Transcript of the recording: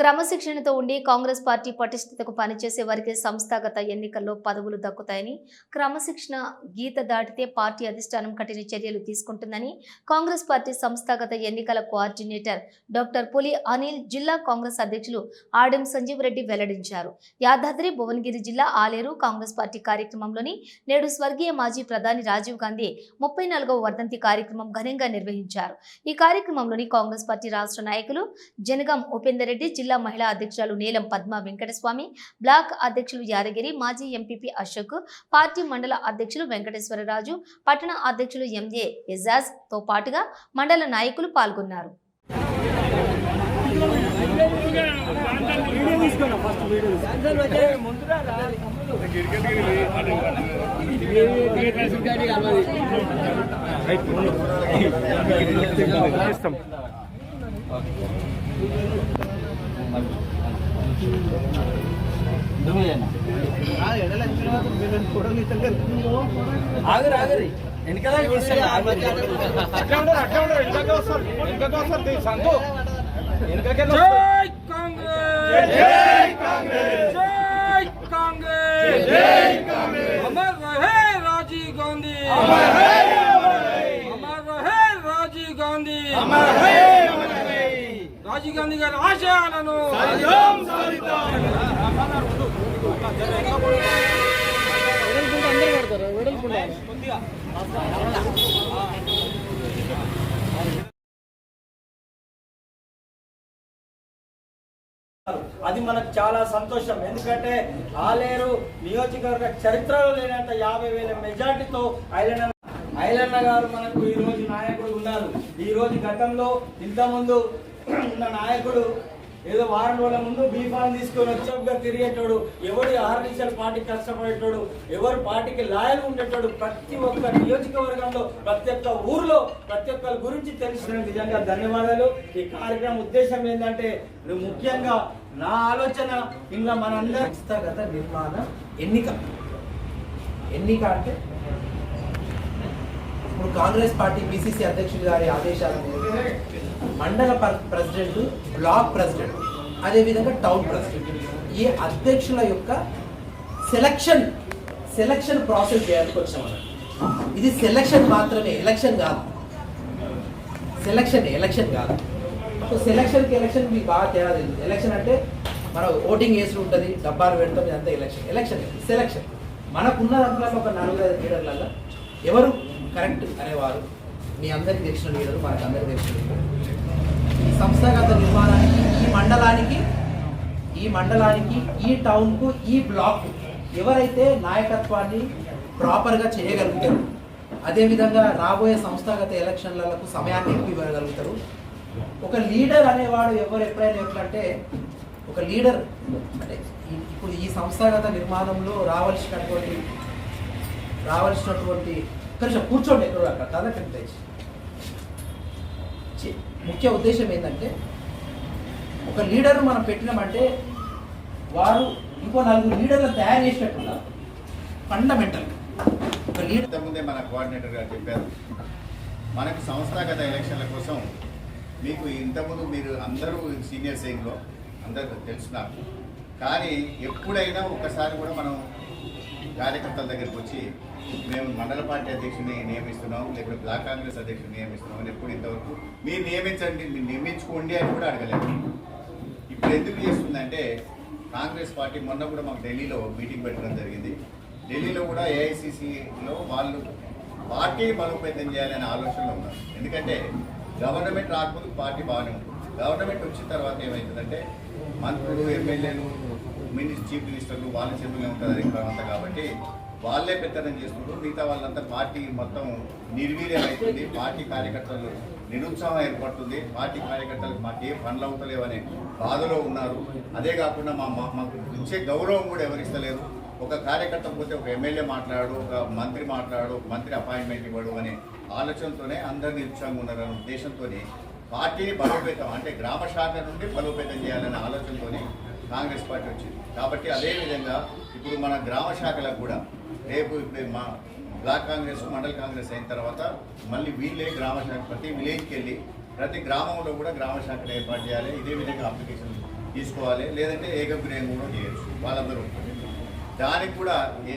క్రమశిక్షణతో ఉండి కాంగ్రెస్ పార్టీ పటిష్టతకు పనిచేసే వారికి సంస్థాగత ఎన్నికల్లో పదవులు దక్కుతాయని క్రమశిక్షణ గీత దాటితే పార్టీ అధిష్టానం కఠిన చర్యలు తీసుకుంటుందని కాంగ్రెస్ పార్టీ సంస్థాగత ఎన్నికల కోఆర్డినేటర్ డాక్టర్ పులి అనిల్ జిల్లా కాంగ్రెస్ అధ్యక్షులు ఆడెం సంజీవ్ రెడ్డి వెల్లడించారు. యాదాద్రి భువనగిరి జిల్లా ఆలేరు కాంగ్రెస్ పార్టీ కార్యక్రమంలోని నేడు స్వర్గీయ మాజీ ప్రధాని రాజీవ్ గాంధీ ముప్పై నాలుగవ వర్ధంతి కార్యక్రమం ఘనంగా నిర్వహించారు. ఈ కార్యక్రమంలోని కాంగ్రెస్ పార్టీ రాష్ట్ర నాయకులు జనగం ఉపేందర్ రెడ్డి జిల్లా మహిళా అధ్యక్షురాలు నీలం పద్మ వెంకటస్వామి బ్లాక్ అధ్యక్షులు యాదగిరి మాజీ ఎంపీపీ అశోక్ పార్టీ మండల అధ్యక్షులు వెంకటేశ్వరరాజు పట్టణ అధ్యక్షులు ఎంఏ ఎజాజ్తో పాటుగా మండల నాయకులు పాల్గొన్నారు. ఇస్తాం ఆగరు ఆగరు వెనకాల జై కాంగ్రెస్ జై కాంగ్రెస్ జై కాంగ్రెస్ జై కాంగ్రెస్ అమర్ రహే రాజీవ్ గాంధీ. అమర్ రహే అమర్ రహే రాజీవ్ గాంధీ. అమర్ రహే రాజీవ్ గాంధీ గారి ఆశయాలను అది మనకు చాలా సంతోషం. ఎందుకంటే ఆలేరు నియోజకవర్గ చరిత్రలో లేనంత యాభై వేల మెజార్టీతో ఐలన్న ఐలన్న గారు మనకు ఈరోజు నాయకుడు ఉన్నారు. ఈరోజు గతంలో ఇంతకుముందు ఉన్న నాయకుడు ఏదో వారం రోజుల ముందు బీఫాన్ తీసుకొని వచ్చాక తిరిగేటోడు ఎవరు ఆరు పార్టీ పార్టీకి కష్టపడేటోడు ఎవరు పార్టీకి లాయల్ ఉండేటోడు ప్రతి ఒక్క నియోజకవర్గంలో ప్రతి ఒక్క ఊర్లో ప్రతి ఒక్కరి గురించి తెలిసిన నిజంగా ధన్యవాదాలు. ఈ కార్యక్రమం ఉద్దేశం ఏంటంటే ముఖ్యంగా నా ఆలోచన ఇంకా మనందరి సంస్థాగత నిర్మాణ ఎన్నిక. ఎన్నిక అంటే కాంగ్రెస్ పార్టీ బీసీసీ అధ్యక్షుడి గారి ఆదేశాల మేరకు మండల ప్రెసిడెంట్ బ్లాక్ ప్రెసిడెంట్ అదేవిధంగా టౌన్ ప్రెసిడెంట్ ఈ అధ్యక్షుల యొక్క సెలక్షన్ సెలక్షన్ ప్రాసెస్ చేయడానికి వచ్చాం ఇది సెలక్షన్ మాత్రమే ఎలక్షన్ కాదు. సెలక్షన్ ఎలక్షన్ కాదు. సో సెలక్షన్కి ఎలక్షన్ మీకు బాగా తేడా తెలియదు ఎలక్షన్ అంటే మనం ఓటింగ్ వేసి ఉంటుంది డబ్బాలు పెడతాం ఇదంతా ఎలక్షన్. Election selection. మనకున్న దాంట్లో ఒక నలుగురు ఐదు లీడర్లలో ఎవరు కరెక్ట్ అనేవారు. మీ అందరికీ తెలిసిన లీడరు మనకు అందరికీ తెలిసిన లీడరు. ఈ సంస్థాగత నిర్మాణానికి ఈ మండలానికి ఈ మండలానికి ఈ టౌన్కు ఈ బ్లాక్ ఎవరైతే నాయకత్వాన్ని ప్రాపర్గా చేయగలుగుతారు అదేవిధంగా రాబోయే సంస్థాగత ఎలక్షన్లకు సమయాన్ని ఎక్కువ ఇవ్వగలుగుతారు. ఒక లీడర్ అనేవాడు ఎవరు ఎప్పుడైనా ఎట్లంటే ఒక లీడర్ అంటే ఈ- ఇప్పుడు ఈ సంస్థాగత నిర్మాణంలో రావాల్సినటువంటి రావాల్సినటువంటి కొంచెం కూర్చోండి ఎక్కడ అక్కడ కదకండి దయచేసి. ముఖ్య ఉద్దేశం ఏంటంటే ఒక లీడర్ మనం పెట్టినామంటే వారు ఇంకో నలుగురు లీడర్లు తయారు చేసినట్టున్నారు ఫండమెంటల్ ఒక లీడర్ ముందే మన కోఆర్డినేటర్ గారు చెప్పారు మనకు సంస్థాగత ఎలక్షన్ల కోసం మీకు ఇంతకుముందు మీరు అందరూ సీనియర్ సేమ్లో అందరూ తెలుసు నాకు కానీ ఎప్పుడైనా ఒక్కసారి కూడా మనం కార్యకర్తల దగ్గరికి వచ్చి మేము మండల పార్టీ అధ్యక్షుడిని నియమిస్తున్నాం లేకపోతే బ్లాక్ కాంగ్రెస్ అధ్యక్షుని నియమిస్తున్నాం అని ఎప్పుడు ఇంతవరకు మీరు నియమించండి మీరు నియమించుకోండి అని కూడా అడగలేదు. ఇప్పుడు ఎందుకు చేస్తుందంటే కాంగ్రెస్ పార్టీ మొన్న కూడా మాకు ఢిల్లీలో మీటింగ్ పెట్టడం జరిగింది. ఢిల్లీలో కూడా ఏఐసిసిలో వాళ్ళు పార్టీ బలోపేతం చేయాలనే ఆలోచనలో ఉన్నారు. ఎందుకంటే గవర్నమెంట్ రాకముందు పార్టీ బాగానే ఉంటుంది. గవర్నమెంట్ వచ్చిన తర్వాత ఏమవుతుందంటే మంత్రులు ఎమ్మెల్యేలు మినిస్టర్ చీఫ్ మినిస్టర్లు వాళ్ళ చేతుల్లో ఉంటుంది అధికారం అంతా కాబట్టి వాళ్ళే పెత్తనం చేస్తున్నారు. మిగతా వాళ్ళంతా పార్టీ మొత్తం నిర్వీర్యం అవుతుంది పార్టీ కార్యకర్తలు నిరుత్సాహం ఏర్పడుతుంది. పార్టీ కార్యకర్తలకు మాకు ఏ పనులు అవుతలేవనే బాధలో ఉన్నారు. అదే కాకుండా మా మా- మాకు ఇచ్చే గౌరవం కూడా ఎవరిస్తలేరు ఒక కార్యకర్త పోతే ఒక ఎమ్మెల్యే మాట్లాడు ఒక మంత్రి మాట్లాడు ఒక మంత్రి అపాయింట్మెంట్ ఇవ్వడు అనే ఆలోచనతోనే అందరు నిరుత్సాహంగా ఉన్నారనే ఉద్దేశంతో పార్టీని బలోపేతం అంటే గ్రామ శాఖ నుండి బలోపేతం చేయాలనే ఆలోచనతోనే కాంగ్రెస్ పార్టీ వచ్చింది. కాబట్టి అదేవిధంగా ఇప్పుడు మన గ్రామ శాఖలకు కూడా రేపు ఇప్పుడు మా బ్లాక్ కాంగ్రెస్ మండల్ కాంగ్రెస్ అయిన తర్వాత మళ్ళీ వీళ్ళే గ్రామ శాఖ ప్రతి విలేజ్కి వెళ్ళి ప్రతి గ్రామంలో కూడా గ్రామ శాఖను ఏర్పాటు చేయాలి. ఇదే విధంగా అప్లికేషన్ తీసుకోవాలి. లేదంటే ఏకగ్రీవం కూడా చేయొచ్చు. వాళ్ళందరూ దానికి కూడా